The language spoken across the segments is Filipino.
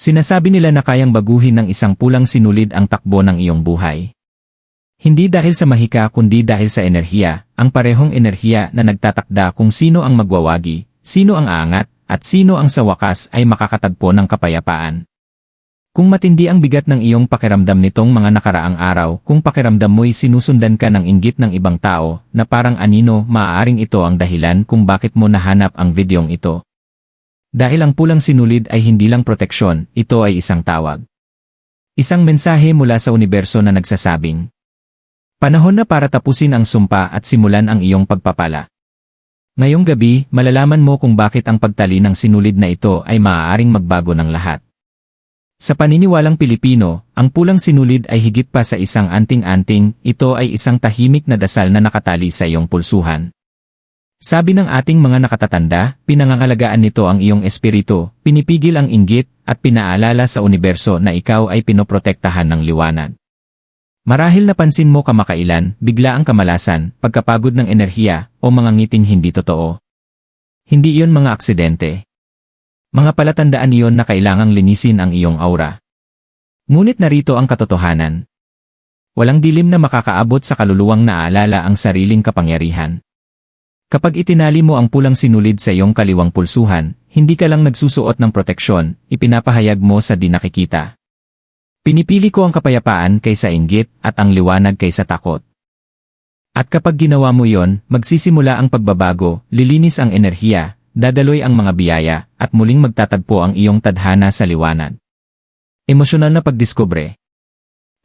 Sinasabi nila na kayang baguhin ng isang pulang sinulid ang takbo ng iyong buhay. Hindi dahil sa mahika kundi dahil sa enerhiya, ang parehong enerhiya na nagtatakda kung sino ang magwawagi, sino ang aangat, at sino ang sa wakas ay makakatagpo ng kapayapaan. Kung matindi ang bigat ng iyong pakiramdam nitong mga nakaraang araw, kung pakiramdam mo'y sinusundan ka ng inggit ng ibang tao, na parang anino, maaaring ito ang dahilan kung bakit mo nahanap ang videong ito. Dahil ang pulang sinulid ay hindi lang proteksyon, ito ay isang tawag. Isang mensahe mula sa universo na nagsasabing, Panahon na para tapusin ang sumpa at simulan ang iyong pagpapala. Ngayong gabi, malalaman mo kung bakit ang pagtali ng sinulid na ito ay maaaring magbago ng lahat. Sa paniniwalang Pilipino, ang pulang sinulid ay higit pa sa isang anting-anting, ito ay isang tahimik na dasal na nakatali sa iyong pulsuhan. Sabi ng ating mga nakatatanda, pinangangalagaan nito ang iyong espiritu, pinipigil ang inggit, at pinaalala sa universo na ikaw ay pinoprotektahan ng liwanag. Marahil napansin mo kamakailan, bigla ang kamalasan, pagkapagod ng enerhiya, o mga ngiting hindi totoo. Hindi iyon mga aksidente. Mga palatandaan iyon na kailangang linisin ang iyong aura. Ngunit narito ang katotohanan. Walang dilim na makakaabot sa kaluluwang naaalala ang sariling kapangyarihan. Kapag itinali mo ang pulang sinulid sa iyong kaliwang pulsuhan, hindi ka lang nagsusuot ng proteksyon, ipinapahayag mo sa di nakikita. Pinipili ko ang kapayapaan kaysa inggit at ang liwanag kaysa takot. At kapag ginawa mo yon, magsisimula ang pagbabago, lilinis ang enerhiya, dadaloy ang mga biyaya, at muling magtatagpo ang iyong tadhana sa liwanag. Emosyonal na pagdiskubre.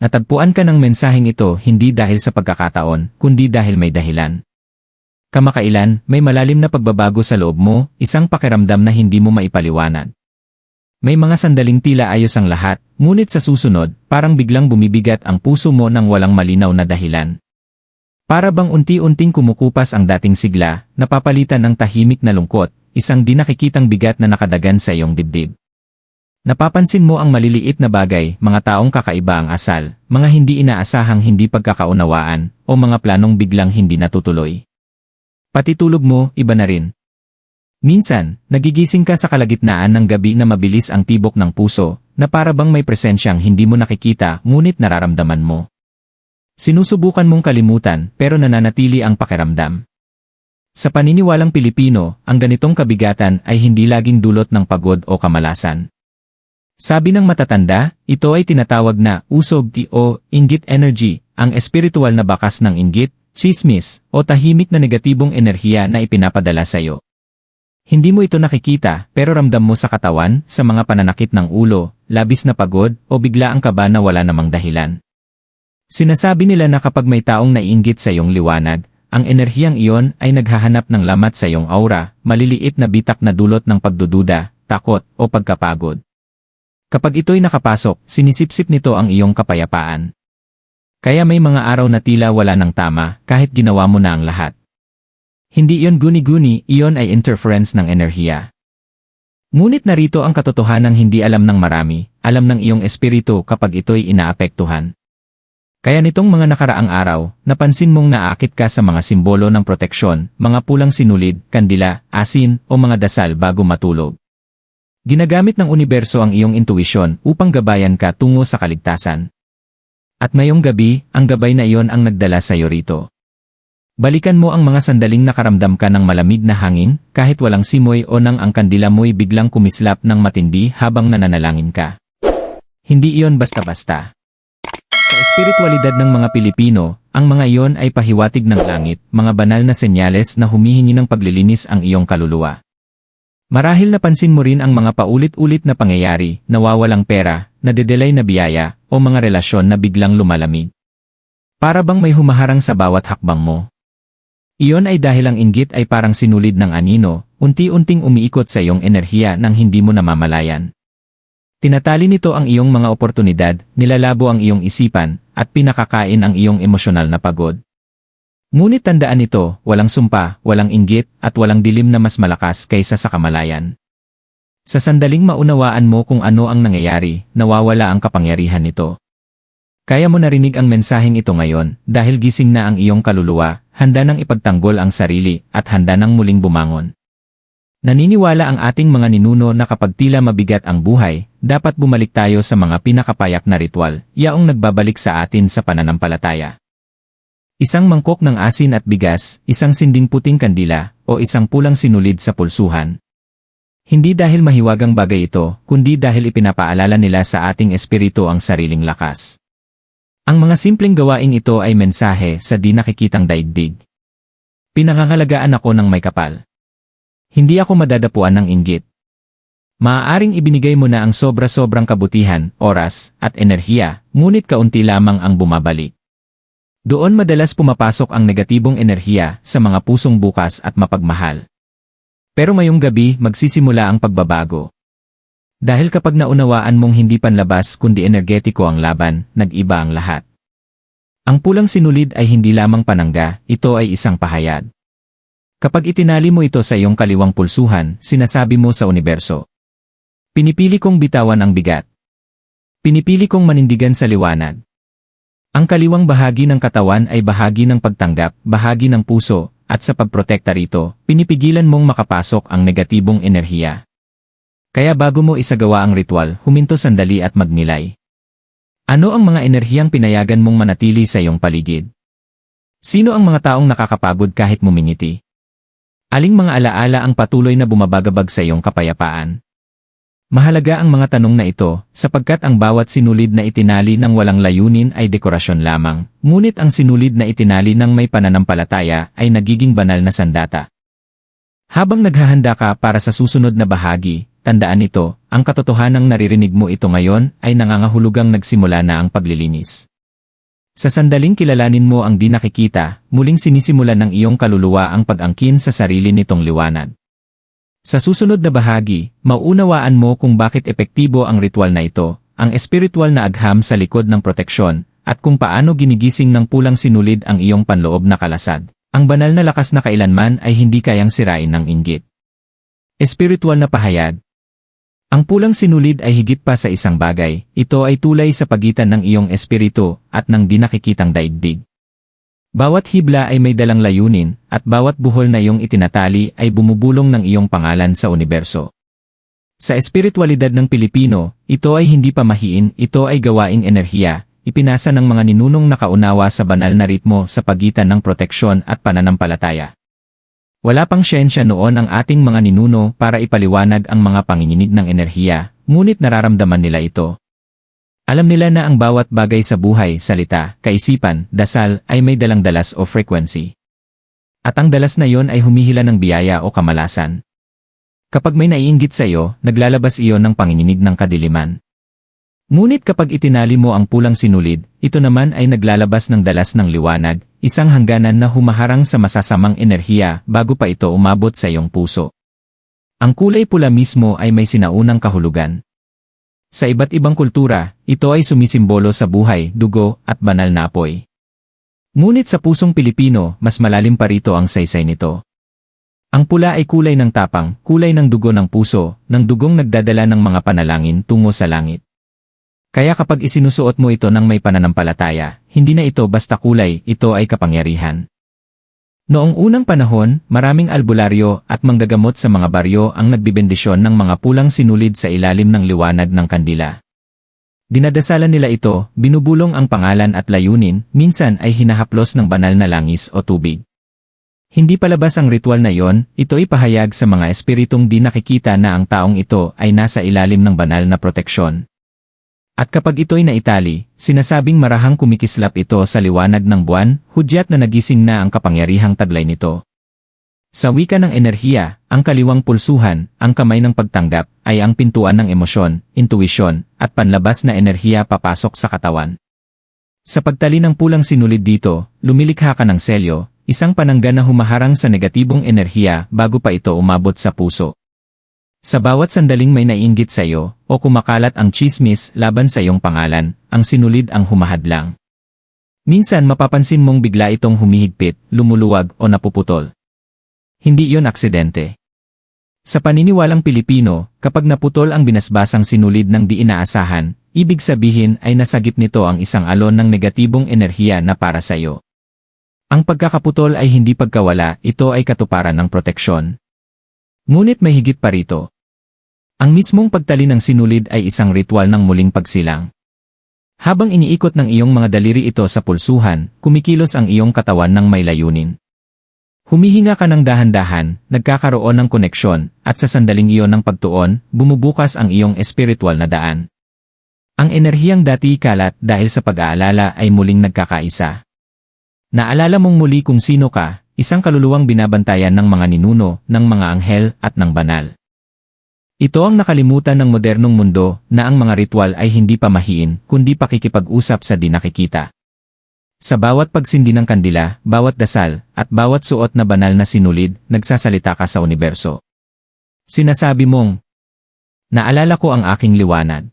Natagpuan ka ng mensaheng ito hindi dahil sa pagkakataon, kundi dahil may dahilan. Kamakailan, may malalim na pagbabago sa loob mo, isang pakiramdam na hindi mo maipaliwanag. May mga sandaling tila ayos ang lahat, ngunit sa susunod, parang biglang bumibigat ang puso mo ng walang malinaw na dahilan. Para bang unti-unting kumukupas ang dating sigla, napapalitan ng tahimik na lungkot, isang di nakikitang bigat na nakadagan sa iyong dibdib. Napapansin mo ang maliliit na bagay, mga taong kakaiba ang asal, mga hindi inaasahang hindi pagkakaunawaan, o mga planong biglang hindi natutuloy. Pati tulog mo, iba na rin. Minsan, nagigising ka sa kalagitnaan ng gabi na mabilis ang tibok ng puso, na para bang may presensyang hindi mo nakikita ngunit nararamdaman mo. Sinusubukan mong kalimutan pero nananatili ang pakiramdam. Sa paniniwalang Pilipino, ang ganitong kabigatan ay hindi laging dulot ng pagod o kamalasan. Sabi ng matatanda, ito ay tinatawag na usog o inggit energy, ang espiritual na bakas ng inggit, chismis, o tahimik na negatibong enerhiya na ipinapadala sa iyo. Hindi mo ito nakikita pero ramdam mo sa katawan, sa mga pananakit ng ulo, labis na pagod, o bigla ang kaba na wala namang dahilan. Sinasabi nila na kapag may taong naiinggit sa iyong liwanag, ang enerhiyang iyon ay naghahanap ng lamat sa iyong aura, maliliit na bitak na dulot ng pagdududa, takot, o pagkapagod. Kapag ito'y nakapasok, sinisipsip nito ang iyong kapayapaan. Kaya may mga araw na tila wala ng tama kahit ginawa mo na ang lahat. Hindi iyon guni-guni, iyon ay interference ng enerhiya. Ngunit narito ang katotohanang hindi alam ng marami, alam ng iyong espiritu kapag ito'y inaapektuhan. Kaya nitong mga nakaraang araw, napansin mong naakit ka sa mga simbolo ng proteksyon, mga pulang sinulid, kandila, asin, o mga dasal bago matulog. Ginagamit ng universo ang iyong intuisyon upang gabayan ka tungo sa kaligtasan. At ngayong gabi, ang gabay na iyon ang nagdala sa iyo rito. Balikan mo ang mga sandaling nakaramdam ka ng malamig na hangin, kahit walang simoy o nang ang kandila mo'y biglang kumislap ng matindi habang nananalangin ka. Hindi iyon basta-basta. Sa espiritualidad ng mga Pilipino, ang mga iyon ay pahiwatig ng langit, mga banal na senyales na humihingi ng paglilinis ang iyong kaluluwa. Marahil napansin mo rin ang mga paulit-ulit na pangyayari, nawawalang pera, nadedelay na biyaya, o mga relasyon na biglang lumalamig. Para bang may humaharang sa bawat hakbang mo. Iyon ay dahil ang inggit ay parang sinulid ng anino, unti-unting umiikot sa iyong enerhiya nang hindi mo namamalayan. Tinatali nito ang iyong mga oportunidad, nilalabo ang iyong isipan, at pinakakain ang iyong emosyonal na pagod. Ngunit tandaan ito, walang sumpa, walang inggit, at walang dilim na mas malakas kaysa sa kamalayan. Sa sandaling maunawaan mo kung ano ang nangyayari, nawawala ang kapangyarihan nito. Kaya mo narinig ang mensaheng ito ngayon, dahil gising na ang iyong kaluluwa, handa nang ipagtanggol ang sarili, at handa nang muling bumangon. Naniniwala ang ating mga ninuno na kapag tila mabigat ang buhay, dapat bumalik tayo sa mga pinakapayak na ritual, yaong nagbabalik sa atin sa pananampalataya. Isang mangkok ng asin at bigas, isang sinding puting kandila, o isang pulang sinulid sa pulsuhan. Hindi dahil mahiwagang bagay ito, kundi dahil ipinapaalala nila sa ating espiritu ang sariling lakas. Ang mga simpleng gawaing ito ay mensahe sa di nakikitang daigdig. Pinangangalagaan ako ng may kapal. Hindi ako madadapuan ng inggit. Maaaring ibinigay mo na ang sobra-sobrang kabutihan, oras, at enerhiya, ngunit kaunti lamang ang bumabalik. Doon madalas pumapasok ang negatibong enerhiya sa mga pusong bukas at mapagmahal. Pero mayong gabi magsisimula ang pagbabago. Dahil kapag naunawaan mong hindi panlabas kundi energetiko ang laban, nag-iba ang lahat. Ang pulang sinulid ay hindi lamang panangga, ito ay isang pahayag. Kapag itinali mo ito sa iyong kaliwang pulsuhan, sinasabi mo sa universo. Pinipili kong bitawan ang bigat. Pinipili kong manindigan sa liwanag. Ang kaliwang bahagi ng katawan ay bahagi ng pagtanggap, bahagi ng puso, at sa pagprotekta rito, pinipigilan mong makapasok ang negatibong enerhiya. Kaya bago mo isagawa ang ritual, huminto sandali at magnilay. Ano ang mga enerhiyang pinayagan mong manatili sa iyong paligid? Sino ang mga taong nakakapagod kahit mumingiti? Aling mga alaala ang patuloy na bumabagabag sa iyong kapayapaan? Mahalaga ang mga tanong na ito, sapagkat ang bawat sinulid na itinali ng walang layunin ay dekorasyon lamang, ngunit ang sinulid na itinali ng may pananampalataya ay nagiging banal na sandata. Habang naghahanda ka para sa susunod na bahagi, tandaan ito, ang katotohanang naririnig mo ito ngayon ay nangangahulugang nagsimula na ang paglilinis. Sa sandaling kilalanin mo ang di nakikita, muling sinisimulan ng iyong kaluluwa ang pag-angkin sa sarili nitong liwanag. Sa susunod na bahagi, mauunawaan mo kung bakit epektibo ang ritual na ito, ang espiritual na agham sa likod ng proteksyon, at kung paano ginigising ng pulang sinulid ang iyong panloob na kalasad. Ang banal na lakas na kailanman ay hindi kayang sirain ng inggit. Espiritual na pahayag, ang pulang sinulid ay higit pa sa isang bagay, ito ay tulay sa pagitan ng iyong espiritu at ng di nakikitang daigdig. Bawat hibla ay may dalang layunin, at bawat buhol na iyong itinatali ay bumubulong ng iyong pangalan sa universo. Sa espiritualidad ng Pilipino, ito ay hindi pamahiin, ito ay gawaing enerhiya, ipinasa ng mga ninunong nakaunawa sa banal na ritmo sa pagitan ng proteksyon at pananampalataya. Wala pang siyensya noon ang ating mga ninuno para ipaliwanag ang mga panginginig ng enerhiya, ngunit nararamdaman nila ito. Alam nila na ang bawat bagay sa buhay, salita, kaisipan, dasal, ay may dalang dalas o frequency. At ang dalas na yon ay humihila ng biyaya o kamalasan. Kapag may naiinggit sa iyo, naglalabas iyon ng panginginig ng kadiliman. Ngunit kapag itinali mo ang pulang sinulid, ito naman ay naglalabas ng dalas ng liwanag, isang hangganan na humaharang sa masasamang enerhiya bago pa ito umabot sa iyong puso. Ang kulay pula mismo ay may sinaunang kahulugan. Sa iba't ibang kultura, ito ay sumisimbolo sa buhay, dugo, at banal na apoy. Ngunit sa pusong Pilipino, mas malalim pa rito ang saysay nito. Ang pula ay kulay ng tapang, kulay ng dugo ng puso, ng dugong nagdadala ng mga panalangin tungo sa langit. Kaya kapag isinusuot mo ito ng may pananampalataya, hindi na ito basta kulay, ito ay kapangyarihan. Noong unang panahon, maraming albularyo at manggagamot sa mga baryo ang nagbibendisyon ng mga pulang sinulid sa ilalim ng liwanag ng kandila. Dinadasalan nila ito, binubulong ang pangalan at layunin, minsan ay hinahaplos ng banal na langis o tubig. Hindi palabas ang ritual na yon, ito ay pahayag sa mga espiritong di nakikita na ang taong ito ay nasa ilalim ng banal na proteksyon. At kapag ito'y naitali, sinasabing marahang kumikislap ito sa liwanag ng buwan, hudyat na nagising na ang kapangyarihang taglay nito. Sa wika ng enerhiya, ang kaliwang pulsuhan, ang kamay ng pagtanggap, ay ang pintuan ng emosyon, intuisyon, at panlabas na enerhiya papasok sa katawan. Sa pagtali ng pulang sinulid dito, lumilikha ka ng selyo, isang panangga na humaharang sa negatibong enerhiya bago pa ito umabot sa puso. Sa bawat sandaling may naiinggit sa iyo, o kumakalat ang chismis laban sa iyong pangalan, ang sinulid ang humahadlang. Minsan mapapansin mong bigla itong humihigpit, lumuluwag o napuputol. Hindi iyon aksidente. Sa paniniwalang Pilipino, kapag naputol ang binasbasang sinulid ng di inaasahan, ibig sabihin ay nasagip nito ang isang alon ng negatibong enerhiya na para sa iyo. Ang pagkakaputol ay hindi pagkawala, ito ay katuparan ng proteksyon. Ngunit may higit pa rito. Ang mismong pagtali ng sinulid ay isang ritual ng muling pagsilang. Habang iniikot ng iyong mga daliri ito sa pulsuhan, kumikilos ang iyong katawan ng may layunin. Humihinga ka ng dahan-dahan, nagkakaroon ng koneksyon, at sa sandaling iyon ng pagtuon, bumubukas ang iyong espiritual na daan. Ang enerhiyang dati kalat dahil sa pag-aalala ay muling nagkakaisa. Naalala mong muli kung sino ka, isang kaluluwang binabantayan ng mga ninuno, ng mga anghel, at ng banal. Ito ang nakalimutan ng modernong mundo na ang mga ritual ay hindi pamahiin kundi pakikipag-usap sa di nakikita. Sa bawat pagsindi ng kandila, bawat dasal, at bawat suot na banal na sinulid, nagsasalita ka sa universo. Sinasabi mong, Naalala ko ang aking liwanag.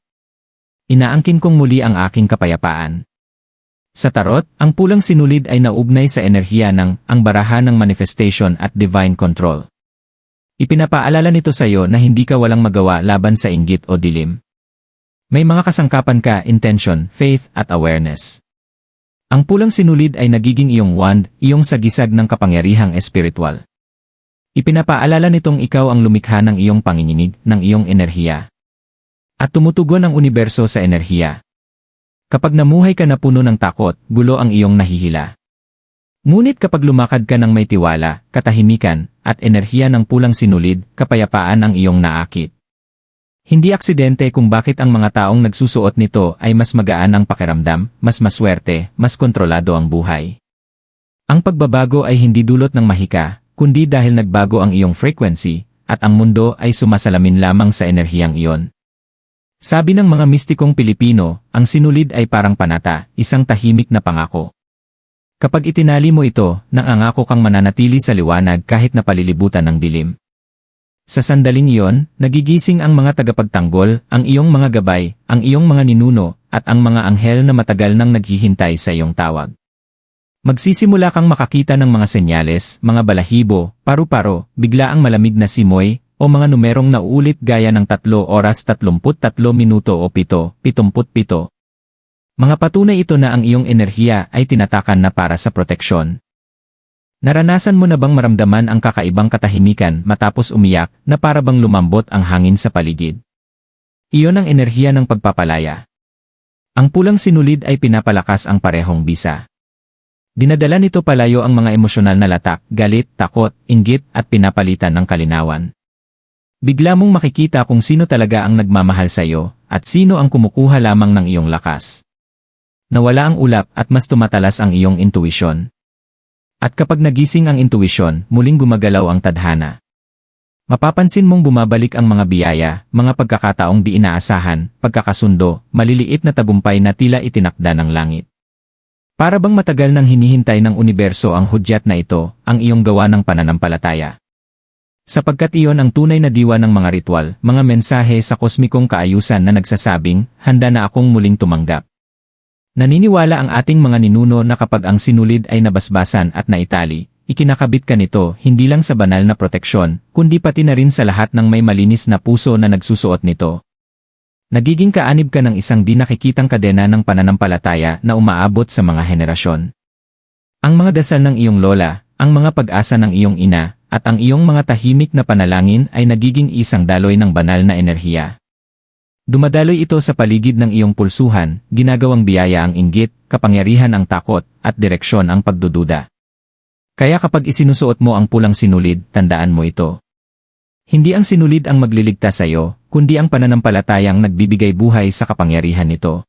Inaangkin kong muli ang aking kapayapaan. Sa tarot, ang pulang sinulid ay naugnay sa enerhiya ng ang barahan ng manifestation at divine control. Ipinapaalala nito sa iyo na hindi ka walang magawa laban sa inggit o dilim. May mga kasangkapan ka, intention, faith, at awareness. Ang pulang sinulid ay nagiging iyong wand, iyong sagisag ng kapangyarihang espiritual. Ipinapaalala nitong ikaw ang lumikha ng iyong panginginig, ng iyong enerhiya. At tumutugon ang universo sa enerhiya. Kapag namuhay ka na puno ng takot, gulo ang iyong nahihila. Ngunit kapag lumakad ka ng may tiwala, katahimikan, at enerhiya ng pulang sinulid, kapayapaan ang iyong naakit. Hindi aksidente kung bakit ang mga taong nagsusuot nito ay mas magaan ang pakiramdam, mas maswerte, mas kontrolado ang buhay. Ang pagbabago ay hindi dulot ng mahika, kundi dahil nagbago ang iyong frequency, at ang mundo ay sumasalamin lamang sa enerhiyang iyon. Sabi ng mga mistikong Pilipino, ang sinulid ay parang panata, isang tahimik na pangako. Kapag itinali mo ito, nangangako kang mananatili sa liwanag kahit na palilibutan ng dilim. Sa sandaling iyon, nagigising ang mga tagapagtanggol, ang iyong mga gabay, ang iyong mga ninuno, at ang mga anghel na matagal nang naghihintay sa iyong tawag. Magsisimula kang makakita ng mga senyales, mga balahibo, paru-paro, bigla ang malamig na simoy, o mga numerong nauulit gaya ng 3 oras 33 minuto o 7, 77. Mga patunay ito na ang iyong enerhiya ay tinatakan na para sa proteksyon. Naranasan mo na bang maramdaman ang kakaibang katahimikan matapos umiyak na para bang lumambot ang hangin sa paligid? Iyon ang enerhiya ng pagpapalaya. Ang pulang sinulid ay pinapalakas ang parehong bisa. Dinadala nito palayo ang mga emosyonal na latak, galit, takot, inggit at pinapalitan ng kalinawan. Bigla mong makikita kung sino talaga ang nagmamahal sa iyo at sino ang kumukuha lamang ng iyong lakas. Nawala ang ulap at mas tumatalas ang iyong intuisyon. At kapag nagising ang intuisyon, muling gumagalaw ang tadhana. Mapapansin mong bumabalik ang mga biyaya, mga pagkakataong di inaasahan, pagkakasundo, maliliit na tagumpay na tila itinakda ng langit. Para bang matagal nang hinihintay ng universo ang hudyat na ito, ang iyong gawa ng pananampalataya. Sapagkat iyon ang tunay na diwa ng mga ritual, mga mensahe sa kosmikong kaayusan na nagsasabing, handa na akong muling tumanggap. Naniniwala ang ating mga ninuno na kapag ang sinulid ay nabasbasan at naitali, ikinakabit ka nito hindi lang sa banal na proteksyon, kundi pati na rin sa lahat ng may malinis na puso na nagsusuot nito. Nagiging kaanib ka ng isang di nakikitang kadena ng pananampalataya na umaabot sa mga henerasyon. Ang mga dasal ng iyong lola, ang mga pag-asa ng iyong ina, at ang iyong mga tahimik na panalangin ay nagiging isang daloy ng banal na enerhiya. Dumadaloy ito sa paligid ng iyong pulsuhan, ginagawang biyaya ang inggit, kapangyarihan ang takot, at direksyon ang pagdududa. Kaya kapag isinusuot mo ang pulang sinulid, tandaan mo ito. Hindi ang sinulid ang magliligtas sa iyo, kundi ang pananampalatayang nagbibigay buhay sa kapangyarihan nito.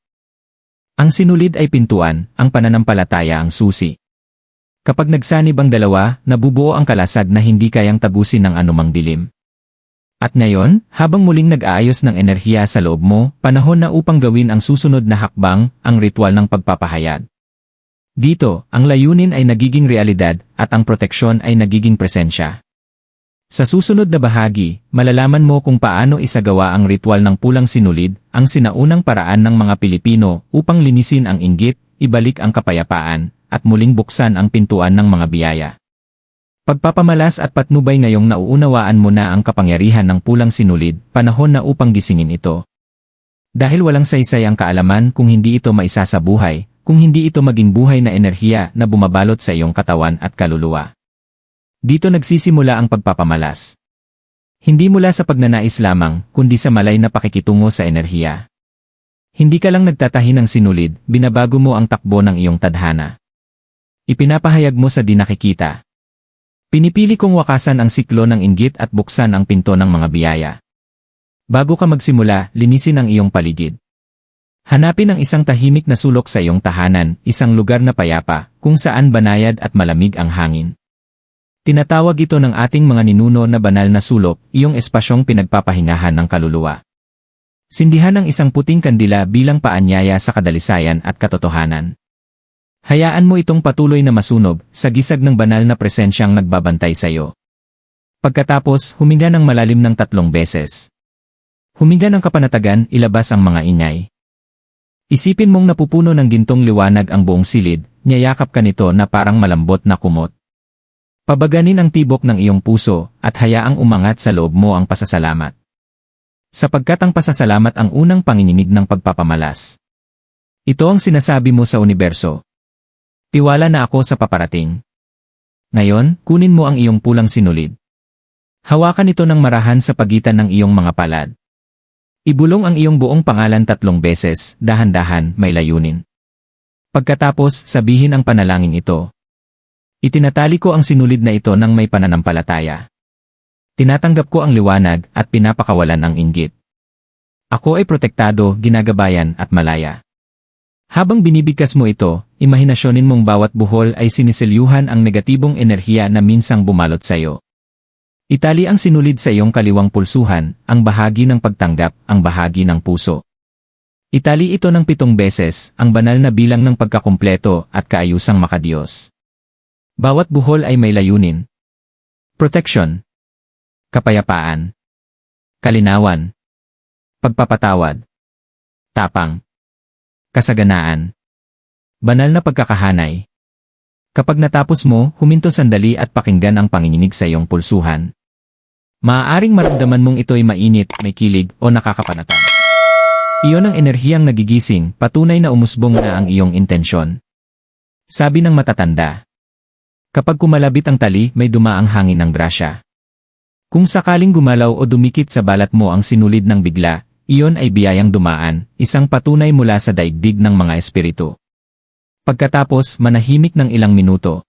Ang sinulid ay pintuan, ang pananampalataya ang susi. Kapag nagsanib ang dalawa, nabubuo ang kalasag na hindi kayang tabusin ng anumang dilim. At ngayon, habang muling nag-aayos ng enerhiya sa loob mo, panahon na upang gawin ang susunod na hakbang, ang ritual ng pagpapahayag. Dito, ang layunin ay nagiging realidad at ang proteksyon ay nagiging presensya. Sa susunod na bahagi, malalaman mo kung paano isagawa ang ritual ng pulang sinulid, ang sinaunang paraan ng mga Pilipino upang linisin ang inggit, ibalik ang kapayapaan, at muling buksan ang pintuan ng mga biyaya. Pagpapamalas at patnubay ngayong nauunawaan mo na ang kapangyarihan ng pulang sinulid, panahon na upang gisingin ito. Dahil walang saysay ang kaalaman kung hindi ito maisa sa buhay, kung hindi ito maging buhay na enerhiya na bumabalot sa iyong katawan at kaluluwa. Dito nagsisimula ang pagpapamalas. Hindi mula sa pagnanais lamang, kundi sa malay na pakikitungo sa enerhiya. Hindi ka lang nagtatahi ng sinulid, binabago mo ang takbo ng iyong tadhana. Ipinapahayag mo sa di nakikita. Pinipili kong wakasan ang siklo ng inggit at buksan ang pinto ng mga biyaya. Bago ka magsimula, linisin ang iyong paligid. Hanapin ang isang tahimik na sulok sa iyong tahanan, isang lugar na payapa, kung saan banayad at malamig ang hangin. Tinatawag ito ng ating mga ninuno na banal na sulok, iyong espasyong pinagpapahingahan ng kaluluwa. Sindihan ng isang puting kandila bilang paanyaya sa kadalisayan at katotohanan. Hayaan mo itong patuloy na masunog sa gisag ng banal na presensyang nagbabantay sa iyo. Pagkatapos, huminga ng malalim ng tatlong beses. Huminga ng kapanatagan, ilabas ang mga ingay. Isipin mong napupuno ng gintong liwanag ang buong silid, niyayakap ka nito na parang malambot na kumot. Pabaganin ang tibok ng iyong puso at hayaang umangat sa loob mo ang pasasalamat. Sapagkat ang pasasalamat ang unang panginginig ng pagpapamalas. Ito ang sinasabi mo sa universo. Tiwala na ako sa paparating. Ngayon, kunin mo ang iyong pulang sinulid. Hawakan ito ng marahan sa pagitan ng iyong mga palad. Ibulong ang iyong buong pangalan tatlong beses, dahan-dahan, may layunin. Pagkatapos, sabihin ang panalangin ito. Itinatali ko ang sinulid na ito ng may pananampalataya. Tinatanggap ko ang liwanag at pinapakawalan ang inggit. Ako ay protektado, ginagabayan at malaya. Habang binibigkas mo ito, imahinasyonin mong bawat buhol ay siniselyuhan ang negatibong enerhiya na minsang bumalot sa iyo. Itali ang sinulid sa iyong kaliwang pulsuhan, ang bahagi ng pagtanggap, ang bahagi ng puso. Itali ito ng pitong beses, ang banal na bilang ng pagkakumpleto at kaayusang makadiyos. Bawat buhol ay may layunin. Protection. Kapayapaan. Kalinawan. Pagpapatawad. Tapang. Kasaganaan. Banal na pagkakahanay. Kapag natapos mo, huminto sandali at pakinggan ang panginginig sa iyong pulsuhan. Maaaring maramdaman mong ito'y mainit, may kilig, o nakakapanatag. Iyon ang enerhiyang nagigising, patunay na umusbong na ang iyong intensyon. Sabi ng matatanda. Kapag kumalabit ang tali, may dumaang hangin ng grasya. Kung sakaling gumalaw o dumikit sa balat mo ang sinulid ng bigla, iyon ay biyayang dumaan, isang patunay mula sa daigdig ng mga espiritu. Pagkatapos, manahimik ng ilang minuto.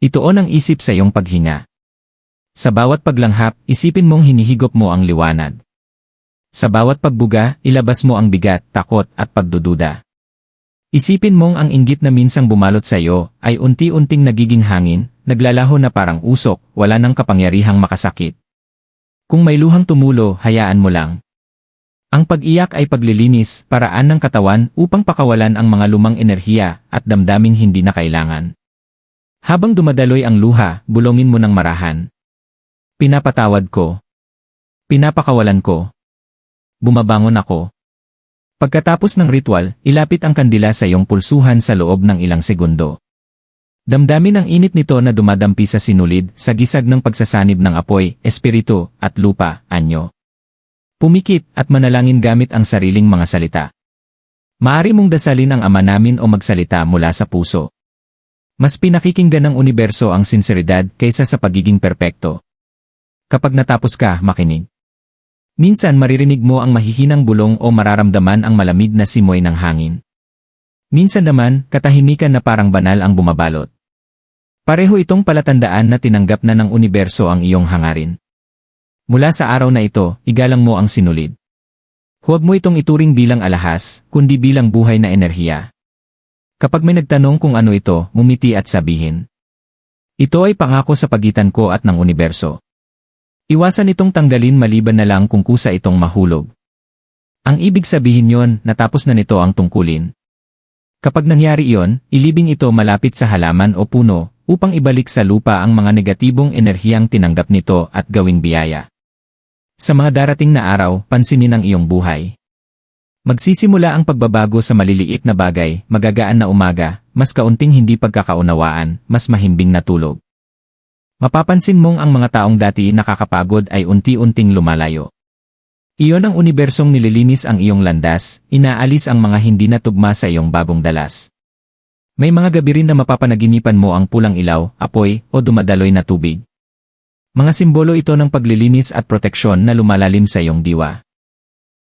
Ituon ang isip sa iyong paghinga. Sa bawat paglanghap, isipin mong hinihigop mo ang liwanag. Sa bawat pagbuga, ilabas mo ang bigat, takot, at pagdududa. Isipin mong ang inggit na minsang bumalot sa iyo ay unti-unting nagiging hangin, naglalaho na parang usok, wala nang kapangyarihang makasakit. Kung may luhang tumulo, hayaan mo lang. Ang pag-iyak ay paglilinis, paraan ng katawan upang pakawalan ang mga lumang enerhiya at damdaming hindi na kailangan. Habang dumadaloy ang luha, bulongin mo ng marahan. Pinapatawad ko. Pinapakawalan ko. Bumabangon ako. Pagkatapos ng ritual, ilapit ang kandila sa iyong pulsuhan sa loob ng ilang segundo. Damdamin ang init nito na dumadampi sa sinulid sa gisag ng pagsasanib ng apoy, espiritu, at lupa, anyo. Pumikit at manalangin gamit ang sariling mga salita. Maari mong dasalin ang ama namin o magsalita mula sa puso. Mas pinakikinggan ng universo ang sinseridad kaysa sa pagiging perpekto. Kapag natapos ka, makinig. Minsan maririnig mo ang mahihinang bulong o mararamdaman ang malamig na simoy ng hangin. Minsan naman, katahimikan na parang banal ang bumabalot. Pareho itong palatandaan na tinanggap na ng universo ang iyong hangarin. Mula sa araw na ito, igalang mo ang sinulid. Huwag mo itong ituring bilang alahas, kundi bilang buhay na enerhiya. Kapag may nagtanong kung ano ito, mumiti at sabihin. Ito ay pangako sa pagitan ko at ng universo. Iwasan itong tanggalin maliban na lang kung kusa itong mahulog. Ang ibig sabihin yon, natapos na nito ang tungkulin. Kapag nangyari iyon, ilibing ito malapit sa halaman o puno, upang ibalik sa lupa ang mga negatibong enerhiyang tinanggap nito at gawing biyaya. Sa mga darating na araw, pansinin ang iyong buhay. Magsisimula ang pagbabago sa maliliit na bagay, magagaan na umaga, mas kaunting hindi pagkakaunawaan, mas mahimbing na tulog. Mapapansin mong ang mga taong dati nakakapagod ay unti-unting lumalayo. Iyon ang unibersong nililinis ang iyong landas, inaalis ang mga hindi na tugma sa iyong bagong dalas. May mga gabi rin na mapapanaginipan mo ang pulang ilaw, apoy, o dumadaloy na tubig. Mga simbolo ito ng paglilinis at proteksyon na lumalalim sa iyong diwa.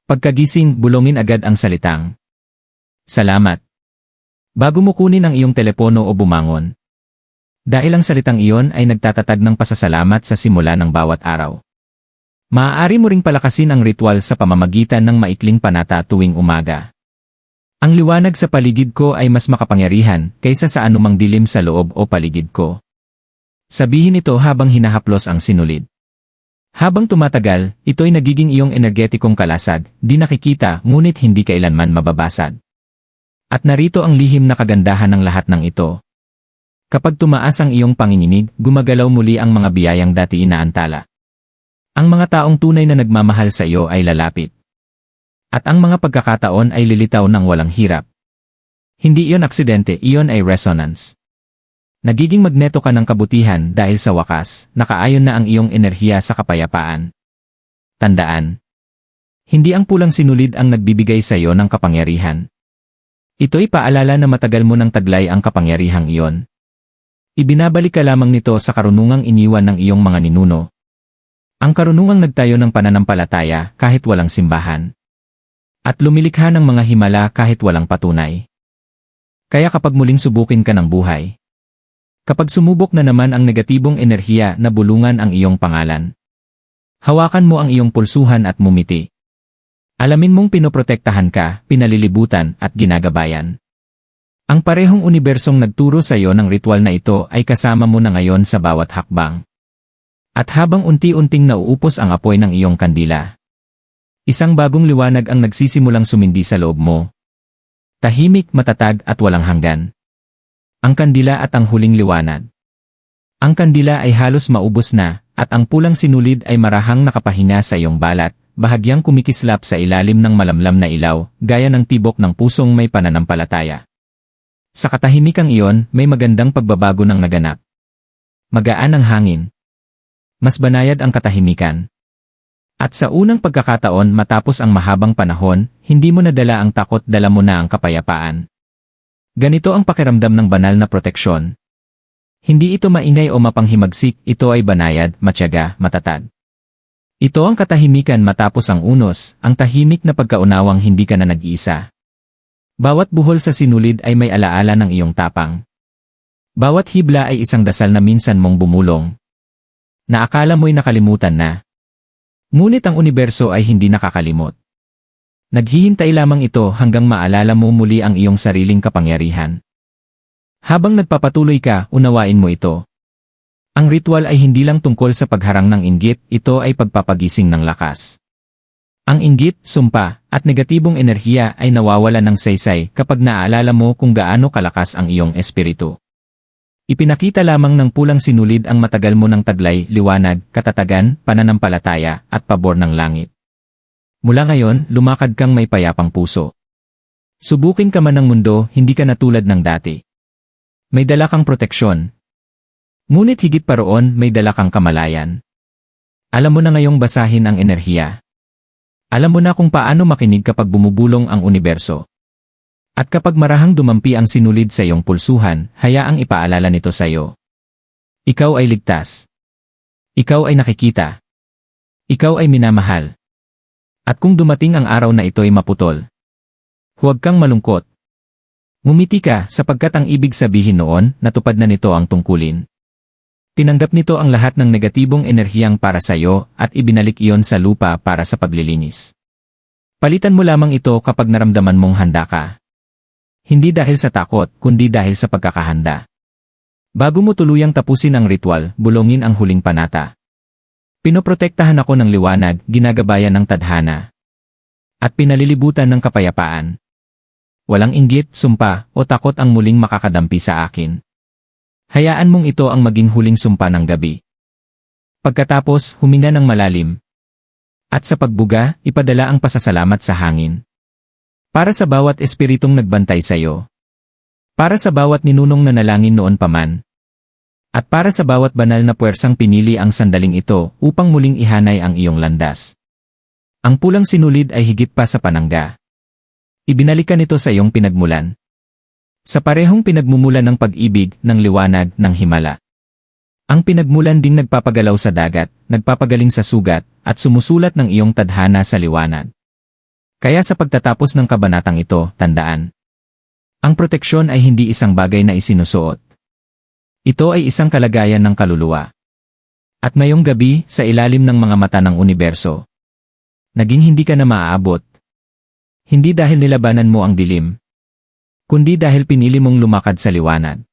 Pagkagising, bulongin agad ang salitang. Salamat. Bago mo kunin ang iyong telepono o bumangon. Dahil ang salitang iyon ay nagtatatag ng pasasalamat sa simula ng bawat araw. Maaari mo ring palakasin ang ritual sa pamamagitan ng maikling panata tuwing umaga. Ang liwanag sa paligid ko ay mas makapangyarihan kaysa sa anumang dilim sa loob o paligid ko. Sabihin ito habang hinahaplos ang sinulid. Habang tumatagal, ito'y nagiging iyong energetikong kalasag, di nakikita ngunit hindi kailanman mababasag. At narito ang lihim na kagandahan ng lahat ng ito. Kapag tumaas ang iyong panginginig, gumagalaw muli ang mga biyayang dati inaantala. Ang mga taong tunay na nagmamahal sa iyo ay lalapit. At ang mga pagkakataon ay lilitaw ng walang hirap. Hindi iyon aksidente, iyon ay resonance. Nagiging magneto ka ng kabutihan dahil sa wakas, nakaayon na ang iyong enerhiya sa kapayapaan. Tandaan. Hindi ang pulang sinulid ang nagbibigay sa iyo ng kapangyarihan. Ito'y paalala na matagal mo nang taglay ang kapangyarihang iyon. Ibinabalik ka lamang nito sa karunungang iniwan ng iyong mga ninuno. Ang karunungang nagtayo ng pananampalataya kahit walang simbahan. At lumilikha ng mga himala kahit walang patunay. Kaya kapag muling subukin ka ng buhay, Kapag sumubok na naman ang negatibong enerhiya na bulungan ang iyong pangalan. Hawakan mo ang iyong pulsuhan at mumiti. Alamin mong pinoprotektahan ka, pinalilibutan at ginagabayan. Ang parehong unibersong nagturo sa iyo ng ritual na ito ay kasama mo na ngayon sa bawat hakbang. At habang unti-unting nauupos ang apoy ng iyong kandila, isang bagong liwanag ang nagsisimulang sumindi sa loob mo. Tahimik, matatag at walang hanggan. Ang kandila at ang huling liwanag. Ang kandila ay halos maubos na, at ang pulang sinulid ay marahang nakapahinga sa iyong balat, bahagyang kumikislap sa ilalim ng malamlam na ilaw, gaya ng tibok ng pusong may pananampalataya. Sa katahimikang iyon, may magandang pagbabago ng naganap. Magaan ang hangin. Mas banayad ang katahimikan. At sa unang pagkakataon matapos ang mahabang panahon, hindi mo nadala ang takot dala mo na ang kapayapaan. Ganito ang pakiramdam ng banal na proteksyon. Hindi ito maingay o mapanghimagsik, ito ay banayad, matyaga, matatag. Ito ang katahimikan matapos ang unos, ang tahimik na pagkaunawang hindi ka na nag-iisa. Bawat buhol sa sinulid ay may alaala ng iyong tapang. Bawat hibla ay isang dasal na minsan mong bumulong. Na akala mo'y nakalimutan na. Ngunit ang universo ay hindi nakakalimot. Naghihintay lamang ito hanggang maalala mo muli ang iyong sariling kapangyarihan. Habang nagpapatuloy ka, unawain mo ito. Ang ritual ay hindi lang tungkol sa pagharang ng inggit, ito ay pagpapagising ng lakas. Ang inggit, sumpa, at negatibong enerhiya ay nawawala ng saysay kapag naaalala mo kung gaano kalakas ang iyong espiritu. Ipinakita lamang ng pulang sinulid ang matagal mo ng taglay, liwanag, katatagan, pananampalataya, at pabor ng langit. Mula ngayon, lumakad kang may payapang puso. Subukin ka man ng mundo, hindi ka natulad ng dati. May dala kang proteksyon. Ngunit higit pa roon, may dala kang kamalayan. Alam mo na ngayong basahin ang enerhiya. Alam mo na kung paano makinig kapag bumubulong ang universo. At kapag marahang dumampi ang sinulid sa iyong pulsuhan, hayaang ipaalala nito sa iyo. Ikaw ay ligtas. Ikaw ay nakikita. Ikaw ay minamahal. At kung dumating ang araw na ito ay maputol, huwag kang malungkot. Ngumiti ka sapagkat ang ibig sabihin noon, natupad na nito ang tungkulin. Tinanggap nito ang lahat ng negatibong enerhiyang para sa iyo at ibinalik iyon sa lupa para sa paglilinis. Palitan mo lamang ito kapag naramdaman mong handa ka. Hindi dahil sa takot, kundi dahil sa pagkakahanda. Bago mo tuluyang tapusin ang ritual, bulongin ang huling panata. Pinoprotektahan ako ng liwanag, ginagabayan ng tadhana. At pinalilibutan ng kapayapaan. Walang inggit, sumpa, o takot ang muling makakadampi sa akin. Hayaan mong ito ang maging huling sumpa ng gabi. Pagkatapos, huminga ng malalim. At sa pagbuga, ipadala ang pasasalamat sa hangin. Para sa bawat espiritong nagbantay sa iyo. Para sa bawat ninunong nanalangin noon paman. At para sa bawat banal na puwersang pinili ang sandaling ito upang muling ihanay ang iyong landas. Ang pulang sinulid ay higit pa sa panangga. Ibinalikan ito sa iyong pinagmulan. Sa parehong pinagmumulan ng pag-ibig, ng liwanag, ng himala. Ang pinagmulan ding nagpapagalaw sa dagat, nagpapagaling sa sugat, at sumusulat ng iyong tadhana sa liwanag. Kaya sa pagtatapos ng kabanatang ito, tandaan. Ang proteksyon ay hindi isang bagay na isinusuot. Ito ay isang kalagayan ng kaluluwa. At ngayong gabi, sa ilalim ng mga mata ng universo, naging hindi ka na maaabot. Hindi dahil nilabanan mo ang dilim, kundi dahil pinili mong lumakad sa liwanag.